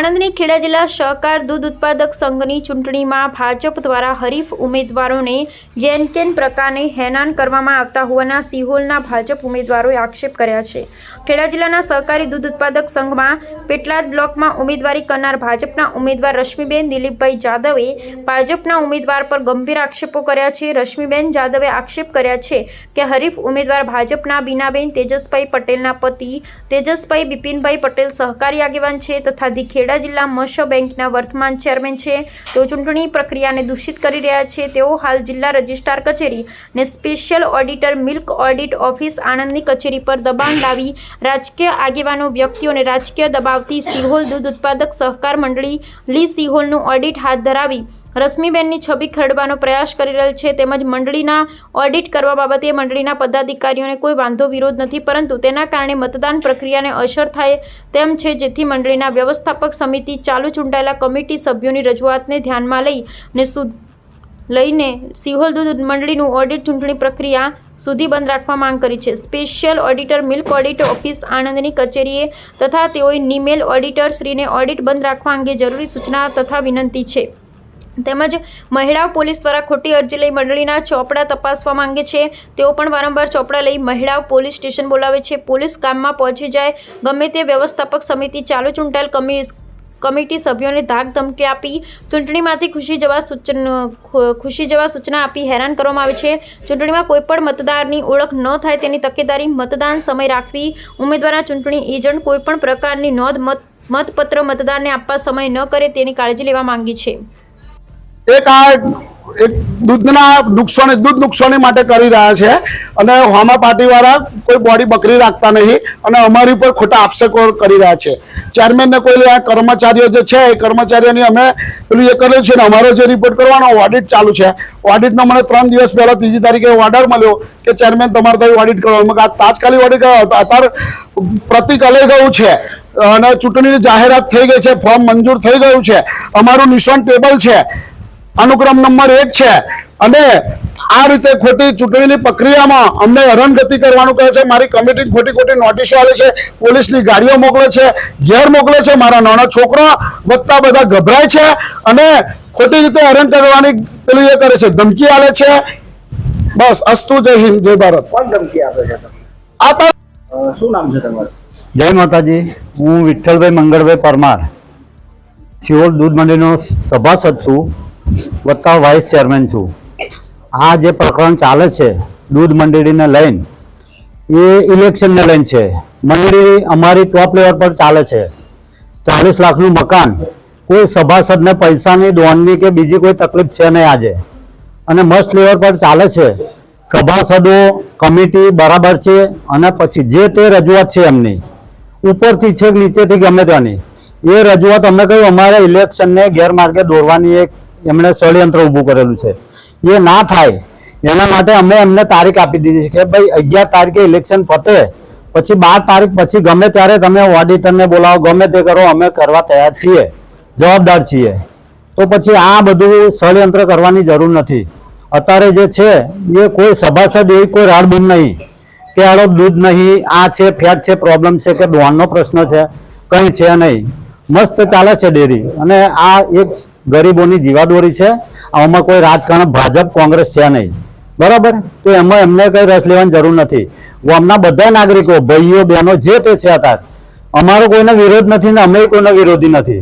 આણંદની ખેડા જિલ્લા સહકાર દૂધ ઉત્પાદક સંઘની ચૂંટણીમાં ભાજપ દ્વારા હરીફ ઉમેદવારોને યેનકેન પ્રકારને હેરાન કરવામાં આવતા હોવાના સિહોલના ભાજપ ઉમેદવારોએ આક્ષેપ કર્યા છે. ખેડા જિલ્લાના સહકારી દૂધ ઉત્પાદક સંઘમાં પેટલાદ બ્લોકમાં ઉમેદવારી કરનાર ભાજપના ઉમેદવાર રશ્મિબેન દિલીપભાઈ જાદવે ભાજપના ઉમેદવાર પર ગંભીર આક્ષેપો કર્યા છે. રશ્મિબેન જાદવે આક્ષેપ કર્યા છે કે હરીફ ઉમેદવાર ભાજપના બીનાબેન તેજસભાઈ પટેલના પતિ તેજસભાઈ બિપિનભાઈ પટેલ સહકારી આગેવાન છે તથા ધી ખેડા જિલ્લા મશો બેંકના વર્તમાન ચેરમેન છે. તેઓ ચૂંટણી પ્રક્રિયાને દૂષિત કરી રહ્યા છે. તેઓ હાલ જિલ્લા રજિસ્ટ્રાર કચેરી અને special auditor milk audit office આણંદની કચેરી પર દબાણ લાવી રાજકીય આગેવાનો, વ્યક્તિઓને રાજકીય દબાવતી સિહોલ દૂધ ઉત્પાદક સહકાર મંડળી લી સિહોલનું ઓડિટ હાથ ધરાવી રશ્મિબેનની છબી ખરડવાનો પ્રયાસ કરી રહેલ છે તેમજ મંડળીના ઓડિટ કરવા બાબતે મંડળીના પદાધિકારીઓને કોઈ વાંધો, વિરોધ નથી, પરંતુ તેના કારણે મતદાન પ્રક્રિયાને અસર થાય તેમ છે, જેથી મંડળીના વ્યવસ્થાપક સમિતિ ચાલુ ચૂંટાયેલા કમિટી સભ્યોની રજૂઆતને ધ્યાનમાં લઈ ને લઈને સિહોલ દૂધ મંડળીનું ઓડિટ ચૂંટણી પ્રક્રિયા સુધી બંધ રાખવા માંગ કરી છે. Special auditor milk audit office આણંદની કચેરીએ તથા તેઓએ નિમેલ ઓડિટરશ્રીને ઓડિટ બંધ રાખવા અંગે જરૂરી સૂચના તથા વિનંતી છે. તેમજ મહિલા પોલીસ દ્વારા ખોટી અરજી લઈ મંડળીના ચોપડા તપાસવા માંગે છે. તેઓ પણ વારંવાર ચોપડા લઈ મહિલા પોલીસ સ્ટેશન બોલાવે છે. પોલીસ કામમાં પહોંચી જાય, ગમે તે વ્યવસ્થાપક સમિતિ ચાલુ ચૂંટાયેલ કમિ કમિટી સભ્યોને ધાક ધમકી આપી, ચૂંટણીમાંથી ખુશી જવા સૂચન ખુશી જવા સૂચના આપી હેરાન કરવામાં આવે છે. ચૂંટણીમાં કોઈપણ મતદારની ઓળખ ન થાય તેની તકેદારી મતદાન સમય રાખવી. ઉમેદવારના ચૂંટણી એજન્ટ કોઈપણ પ્રકારની નોંધ મત મતપત્ર મતદારને આપવા સમય ન કરે તેની કાળજી લેવા માંગી છે. એક આ એક દૂધના નુકસાની દૂધ નુકસાની માટે કરી રહ્યા છે. અને હોમા પાર્ટીવાળા કોઈ બોડી બકરી રાખતા નહીં અને અમારી ઉપર ખોટા આક્ષેપો કરી રહ્યા છે. ચેરમેનને કોઈ કર્મચારીઓ જે છે, એ કર્મચારીઓની અમે પેલું એ કર્યું છે ને, અમારો જે રિપોર્ટ કરવાનો ઓડિટ ચાલુ છે. ઓડિટનો મને ત્રણ દિવસ પહેલાં ત્રીજી તારીખે ઓર્ડર મળ્યો કે ચેરમેન તમારે ત્યાં ઓડિટ કરવાનું. આ તાત્કાલિક ઓડિટ અત્યારે પ્રતિક અલઈ ગયું છે અને ચૂંટણીની જાહેરાત થઈ ગઈ છે ફોર્મ મંજૂર થઈ ગયું છે. અમારું નિશાન ટેબલ છે. અનુક્રમ નંબર એક છે. અને આ રીતે ખોટી ચૂંટણીની પ્રક્રિયામાં અમને હરણગતિ કરવાનું કહે છે. મારી કમિટી ખોટી ખોટી નોટિસો આવે છે. પોલીસની ગાડીઓ મોકલે છે. ઘેર મોકલે છે. મારા નાના છોકરો વધતા બધા ગભરાય છે. અને ખોટી રીતે હરણ કરવાની પેલું એ કરે છે. ધમકી આવે છે. બસ અસ્તુ જય હિન્દ જય ભારત. ધમકી આપે છે? આ તાર શું નામ છે તમારું? જય માતાજી. હું વિઠ્ઠલભાઈ મંગળભાઈ પરમાર. સિહોર દૂધ મંડળીનો સભાસદ છું. વત્તા વાઇસ ચેરમેન છું. આ જે પ્રકરણ ચાલે છે, દૂધ મંડળીને લઈને, એ ઇલેક્શનને લઈને છે. મંડળી અમારી ટોપ લેવલ પર ચાલે છે. ચાલીસ લાખનું મકાન, કોઈ સભાસદને પૈસાની દોણની કે બીજી કોઈ તકલીફ છે નહીં આજે. અને મસ્ત લેવલ પર ચાલે છે, સભાસદો કમિટી બરાબર છે અને પછી જે તે રજૂઆત છે એમની, ઉપરથી છે નીચેથી ગમે ત્યાંની, એ રજૂઆત અમે કહ્યું, અમારે ઇલેક્શનને ગેરમાર્ગે દોરવાની એક એમણે ષડયંત્ર ઊભું કરેલું છે. એ ના થાય, એના માટે અમે એમને તારીખ આપી દીધી છે કે ભાઈ અગિયાર તારીખે ઇલેક્શન પતે, પછી બાર તારીખ પછી ગમે ત્યારે તમે ઓડિટરને બોલાવો, ગમે તે કરો, અમે કરવા તૈયાર છીએ, જવાબદાર છીએ. તો પછી આ બધું ષડયંત્ર કરવાની જરૂર નથી. અત્યારે જે છે, એ કોઈ સભાસદ એવી કોઈ રાડબૂમ નહીં કે આડો દૂધ નહીં, આ છે, ફેટ છે પ્રોબ્લેમ છે કે દોણનો પ્રશ્ન છે, કંઈ છે નહીં. મસ્ત ચાલે છે ડેરી. અને આ એક ગરીબોની જીવાદોરી છે. આમાં કોઈ રાજકારણ ભાજપ, કોંગ્રેસ છે નહીં. બરાબર? તો એમાં એમને કઈ રસ લેવાની જરૂર નથી. ગામના બધા નાગરિકો, ભાઈઓ, બહેનો જે તે છે અત્યારે, અમારો કોઈને વિરોધ નથી ને અમે કોઈનો વિરોધી નથી.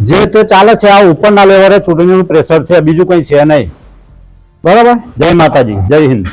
જે તે ચાલે છે, આ ઉપરના લેવલે ચૂંટણીનું પ્રેશર છે, બીજું કંઈ છે નહીં. બરાબર? જય માતાજી, જય હિન્દ.